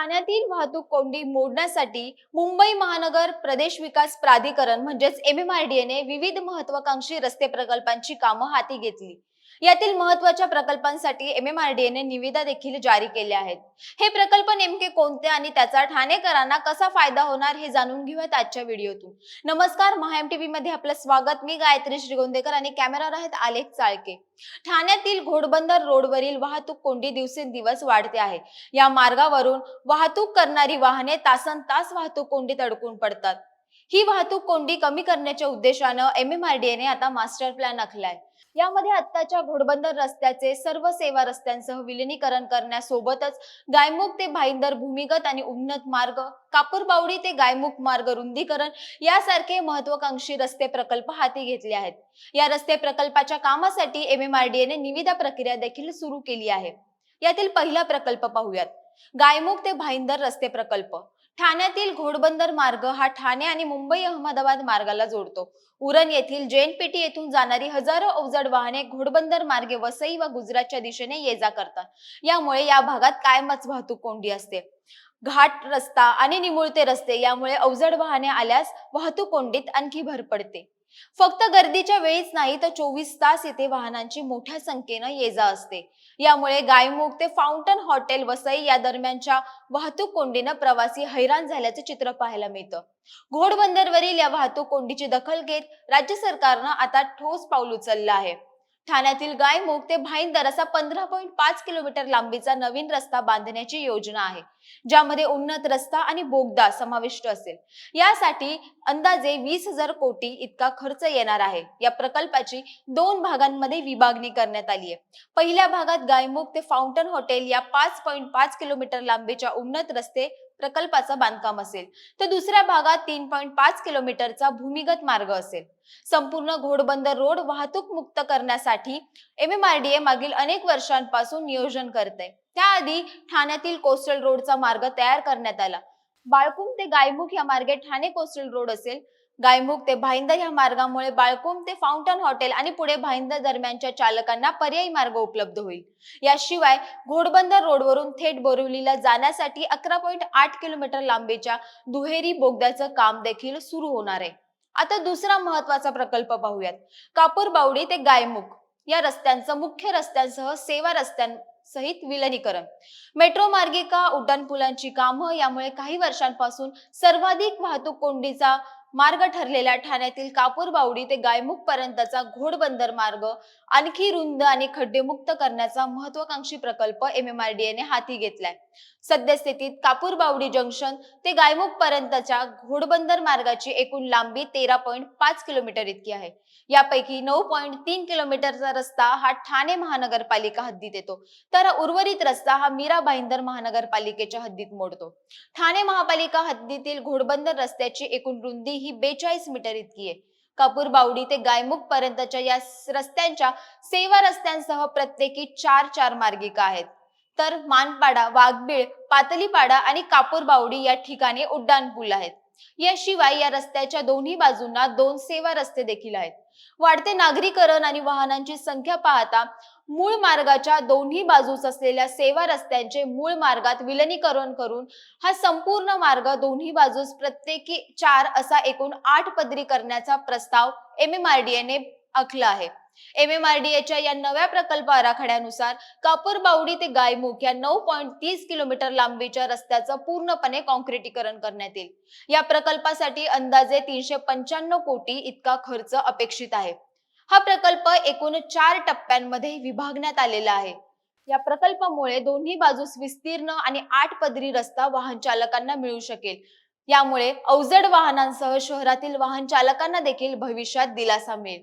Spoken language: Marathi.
ठाण्यातील वाहतूक कोंडी मोडण्यासाठी मुंबई महानगर प्रदेश विकास प्राधिकरण म्हणजेच एमएमआरडीएने विविध महत्वाकांक्षी रस्ते प्रकल्पांची कामं हाती घेतली. यातील महत्त्वाच्या प्रकल्पांसाठी एमएमआरडीएने निविदा देखील जारी केल्या आहेत. हे प्रकल्प नेमके कोणते आणि त्याचा ठाणेकरांना कसा फायदा होणार हे जाणून घेऊयात आजच्या व्हिडिओतून. नमस्कार महाएम टीव्ही मध्ये आपलं स्वागत. मी गायत्री श्रीगोंदेकर आणि कॅमेरावर आहेत आलेख चाळके. ठाण्यातील घोडबंदर रोडवरील वाहतूक कोंडी दिवसेंदिवस वाढते आहे. या मार्गावरून वाहतूक करणारी वाहने तासन तास वाहतूक कोंडीत अडकून पडतात. ही वाहतूक कोंडी कमी करण्याच्या उद्देशानं एमएमआरडीएने आता मास्टर प्लॅन आखलाय. यामध्ये आत्ताच्या घोडबंदर रस्त्याचे सर्व सेवा रस्त्यांसह विलिनीकरण करण्यासोबतच गायमुख ते भाईंदर भूमिगत आणि उन्नत मार्ग कापूरबावडी ते गायमुख मार्ग रुंदीकरण यासारखे महत्वाकांक्षी रस्ते प्रकल्प हाती घेतले आहेत. या रस्ते प्रकल्पाच्या कामासाठी एमएमआरडीएने निविदा प्रक्रिया देखील सुरू केली आहे. यातील पहिला प्रकल्प पाहूयात. गायमुख ते भाईंदर रस्ते प्रकल्प. ठाण्यातील घोडबंदर मार्ग हा ठाणे आणि मुंबई अहमदाबाद मार्गाला जोडतो. उरण येथील जैनपेटी येथून जाणारी हजारो अवजड वाहने घोडबंदर मार्गे वसई व गुजरातच्या दिशेने ये जा करतात. यामुळे या भागात कायमच वाहतूक कोंडी असते. घाट रस्ता आणि निमुळते रस्ते यामुळे अवजड वाहने आल्यास वाहतूक कोंडीत आणखी भर पडते. फक्त गर्दीच्या वेळीच नाही तर चोवीस तास येथे वाहनांची मोठ्या संख्येनं ये जा असते. यामुळे गायमुख ते फाउंटन हॉटेल वसई या दरम्यानच्या वाहतूक कोंडीनं प्रवासी हैराण झाल्याचं चित्र पाहायला मिळतं. घोडबंदरवरील या वाहतूक कोंडीची दखल घेत राज्य सरकारनं आता ठोस पाऊल उचललं आहे. ठाण्यातील गायमुख ते भाईंदर असा पंधरा पॉईंट पाच किलोमीटर लांबीचा नवीन रस्ता बांधण्याची योजना आहे ज्यामध्ये उन्नत रस्ता आणि बोगदा समाविष्ट असेल. यासाठी अंदाजे वीस हजार कोटी इतका खर्च येणार आहे. या प्रकल्पाची दोन भागांमध्ये विभागणी करण्यात आली आहे. पहिल्या भागात गायमुख ते फाउंटन हॉटेल या पाच पॉईंट पाच किलोमीटर लांबीच्या उन्नत रस्ते प्रकल्पाचं बांधकाम असेल तर दुसऱ्या भागात तीन पॉईंट पाच किलोमीटरचा भूमिगत मार्ग असेल. संपूर्ण घोडबंदर रोड वाहतूक मुक्त करण्यासाठी एमएमआरडीए मागील अनेक वर्षांपासून नियोजन करते त्याआधी ठाण्यातील कोस्टल रोडचा मार्ग तयार करण्यात आला. बाळकुम ते गायमुख या मार्गे ठाणे कोस्टल रोड असेल गायमुख ते भाईंदर या मार्गामुळे बाळकुम ते फाउंटन हॉटेल आणि पुढे भाईंदर दरम्यानच्या चालकांना पर्यायी मार्ग उपलब्ध होईल. याशिवाय घोडबंदर रोडवरून थेट बोरिवलीला जाण्यासाठी अकरा पॉईंट आठ किलोमीटर लांबीच्या दुहेरी बोगद्याचं काम देखील सुरू होणार आहे. आता दुसरा महत्त्वाचा प्रकल्प पाहूयात. कापूरबावडी ते गायमुख या रस्त्यांचं मुख्य रस्त्यांसह सेवा रस्त्यांसहित विलनीकरण. मेट्रो मार्गिका उड्डाणपुलांची कामं यामुळे काही वर्षांपासून सर्वाधिक वाहतूक कोंडीचा मार्ग ठरलेल्या ठाण्यातील कापूरबावडी ते गायमुख पर्यंतचा घोडबंदर मार्ग आणखी रुंद आणि खड्डेमुक्त करण्याचा महत्वाकांक्षी प्रकल्प एमएमआरडीएने हाती घेतलाय. सद्यस्थितीत कापूरबावडी जंक्शन ते गायमुख पर्यंतच्या घोडबंदर मार्गाची एकूण लांबी तेरा पॉईंट पाच किलोमीटर इतकी आहे. यापैकी नऊ पॉईंट तीन किलोमीटरचा रस्ता हा ठाणे महानगरपालिका हद्दीत येतो. तर उर्वरित रस्ता हा मीरा भाईंदर महानगरपालिकेच्या हद्दीत मोडतो. ठाणे महापालिका हद्दीतील घोडबंदर रस्त्याची एकूण रुंदी ही बेचाळीस मीटर इतकी आहे. कपूर बावडी ते गायमुख पर्यंतच्या या रस्त्यांच्या सेवा रस्त्यांसह प्रत्येकी चार चार मार्गिका आहेत. तर मानपाडा वाघबीळ पातलीपाडा आणि कापूर बावडी या ठिकाणी उड्डाणपूल आहेत. याशिवाय या रस्त्याच्या दोन्ही बाजूंना दोन सेवा रस्ते देखील आहेत. वाढते नागरीकरण आणि वाहनांची संख्या पाहता मूळ मार्गाच्या दोन्ही बाजूस असलेल्या सेवा रस्त्यांचे मूळ मार्गात विलनीकरण करून हा संपूर्ण मार्ग दोन्ही बाजूस प्रत्येकी चार असा एकूण आठ पदरी करण्याचा प्रस्ताव एम एम आर डी एने आखलं आहे. एमएमआरडीएच्या या नव्या प्रकल्प आराखड्यानुसार कापूर बावडी ते गायमुख या नऊ पॉईंट तीस किलोमीटर लांबीच्या रस्त्याचं पूर्णपणे कॉन्क्रिटीकरण करण्यात येईल. या प्रकल्पासाठी अंदाजे तीनशे पंच्याण्णव कोटी इतका खर्च अपेक्षित आहे. हा प्रकल्प एकूण चार टप्प्यांमध्ये विभागण्यात आलेला आहे. या प्रकल्पामुळे दोन्ही बाजूस विस्तीर्ण आणि आठ पदरी रस्ता वाहन चालकांना मिळू शकेल. यामुळे अवजड वाहनांसह शहरातील वाहन चालकांना देखील भविष्यात दिलासा मिळेल.